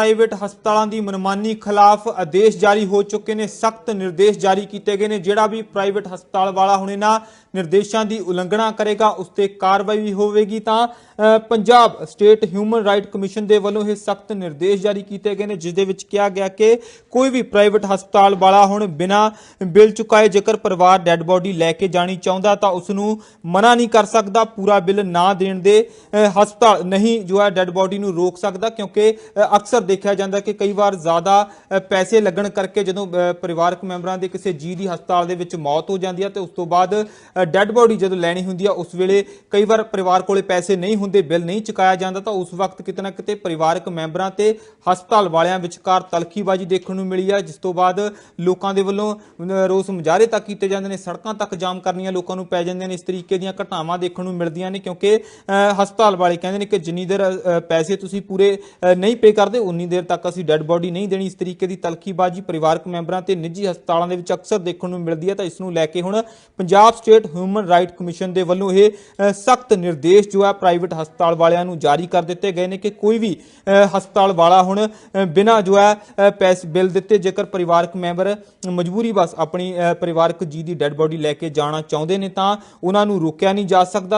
Private ਹਸਪਤਾਲਾਂ ਦੀ ਮਨਮਾਨੀ ਖਿਲਾਫ ਆਦੇਸ਼ ਜਾਰੀ ਹੋ ਚੁੱਕੇ ਨੇ। ਸਖਤ ਨਿਰਦੇਸ਼ ਜਾਰੀ ਕੀਤੇ ਗਏ ਨੇ। ਜਿਹੜਾ ਵੀ ਪ੍ਰਾਈਵੇਟ ਹਸਪਤਾਲ ਵਾਲਾ ਹੁਣ ਇਹਨਾਂ ਨਿਰਦੇਸ਼ਾਂ ਦੀ ਉਲੰਘਣਾ ਕਰੇਗਾ, ਉਸ ਤੇ ਕਾਰਵਾਈ ਵੀ ਹੋਵੇਗੀ ਤਾਂ Punjab state human right commission ਦੇ ਵੱਲੋਂ ਇਹ ਸਖਤ ਨਿਰਦੇਸ਼ ਜਾਰੀ ਕੀਤੇ ਗਏ ਨੇ, ਜਿਸ ਦੇ ਵਿੱਚ ਕਿਹਾ ਗਿਆ ਕਿ ਕੋਈ ਵੀ ਪ੍ਰਾਈਵੇਟ ਹਸਪਤਾਲ ਵਾਲਾ ਹੁਣ ਬਿਨਾਂ ਬਿੱਲ ਚੁਕਾਏ ਜੇਕਰ ਪਰਿਵਾਰ ਡੈੱਡ ਬੋਡੀ ਲੈ ਕੇ ਜਾਣੀ ਚਾਹੁੰਦਾ ਤਾਂ ਉਸ ਨੂੰ ਮਨਾ ਨਹੀਂ ਕਰ ਸਕਦਾ, ਪੂਰਾ ਬਿੱਲ ਨਾ ਦੇਣ ਦੇ ਹਸਪਤਾਲ ਨਹੀਂ ਜੋ ਹੈ ਡੈੱਡ ਬੋਡੀ ਨੂੰ ਰੋਕ ਸਕਦਾ ਕਿਉਂਕਿ ਅਕਸਰ ਦੇਖਿਆ ਜਾਂਦਾ ਕਿ ਕਈ ਵਾਰ ਜ਼ਿਆਦਾ ਪੈਸੇ ਲੱਗਣ ਕਰਕੇ ਜਦੋਂ ਪਰਿਵਾਰਕ ਮੈਂਬਰਾਂ ਦੇ ਕਿਸੇ ਜੀ ਦੀ ਹਸਪਤਾਲ ਦੇ ਵਿੱਚ ਮੌਤ ਹੋ ਜਾਂਦੀ ਹੈ ਤੇ ਉਸ ਤੋਂ ਬਾਅਦ ਡੈੱਡ ਬੋਡੀ ਜਦੋਂ ਲੈਣੀ ਹੁੰਦੀ ਆ, ਉਸ ਵੇਲੇ ਕਈ ਵਾਰ ਪਰਿਵਾਰ ਕੋਲੇ ਪੈਸੇ ਨਹੀਂ ਹੁੰਦੇ, ਬਿੱਲ ਨਹੀਂ ਚੁਕਾਇਆ ਜਾਂਦਾ ਤਾਂ ਉਸ ਵਕਤ ਕਿਤੇ ਨਾ ਕਿਤੇ ਪਰਿਵਾਰਕ ਮੈਂਬਰਾਂ ਤੇ ਹਸਪਤਾਲ ਵਾਲਿਆਂ ਵਿਚਕਾਰ ਤਲਖੀਬਾਜ਼ੀ ਦੇਖਣ ਨੂੰ ਮਿਲੀ ਆ, ਜਿਸ ਤੋਂ ਬਾਅਦ ਲੋਕਾਂ ਦੇ ਵੱਲੋਂ ਰੋਸ ਮੁਜ਼ਾਹਰੇ ਤੱਕ ਕੀਤੇ ਜਾਂਦੇ ਨੇ, ਸੜਕਾਂ ਤੱਕ ਜਾਮ ਕਰਨੀਆਂ ਲੋਕਾਂ ਨੂੰ ਪੈ ਜਾਂਦੀਆਂ ਨੇ, ਇਸ ਤਰੀਕੇ ਦੀਆਂ ਘਟਨਾਵਾਂ ਦੇਖਣ ਨੂੰ ਮਿਲਦੀਆਂ ਨੇ ਕਿਉਂਕਿ ਹਸਪਤਾਲ ਵਾਲੇ ਕਹਿੰਦੇ ਨੇ ਕਿ ਜਿੰਨੀ ਦੇਰ ਪੈਸੇ ਤੁਸੀਂ ਪੂਰੇ ਨਹੀਂ ਪੇ ਕਰਦੇ, ਉਨੀ ਦੇਰ ਤੱਕ ਅਸੀਂ ਡੈੱਡ ਬੋਡੀ ਨਹੀਂ ਦੇਣੀ। ਇਸ ਤਰੀਕੇ ਦੀ ਤਲਖੀਬਾਜ਼ੀ ਪਰਿਵਾਰਕ ਮੈਂਬਰਾਂ ਤੇ ਨਿੱਜੀ ਹਸਪਤਾਲਾਂ ਦੇ ਵਿੱਚ ਅਕਸਰ ਦੇਖਣ ਨੂੰ ਮਿਲਦੀ ਹੈ। ਤਾਂ ਇਸ ਨੂੰ ਲੈ ਕੇ ਹੁਣ Punjab state human right commission ਦੇ ਵੱਲੋਂ ਇਹ ਸਖਤ ਨਿਰਦੇਸ਼ ਜੋ ਹੈ ਪ੍ਰਾਈਵੇਟ ਹਸਪਤਾਲ ਵਾਲਿਆਂ ਨੂੰ ਜਾਰੀ ਕਰ ਦਿੱਤੇ ਗਏ ਨੇ ਕਿ ਕੋਈ ਵੀ ਹਸਪਤਾਲ ਵਾਲਾ ਹੁਣ ਬਿਨਾਂ ਜੋ ਹੈ ਪੈਸੇ, ਬਿੱਲ ਦਿੱਤੇ ਜੇਕਰ ਪਰਿਵਾਰਕ ਮੈਂਬਰ ਮਜਬੂਰੀ ਬਸ ਆਪਣੀ ਪਰਿਵਾਰਕ ਜੀ ਦੀ ਡੈੱਡ ਬੋਡੀ ਲੈ ਕੇ ਜਾਣਾ ਚਾਹੁੰਦੇ ਨੇ ਤਾਂ ਉਹਨਾਂ ਨੂੰ ਰੋਕਿਆ ਨਹੀਂ ਜਾ ਸਕਦਾ।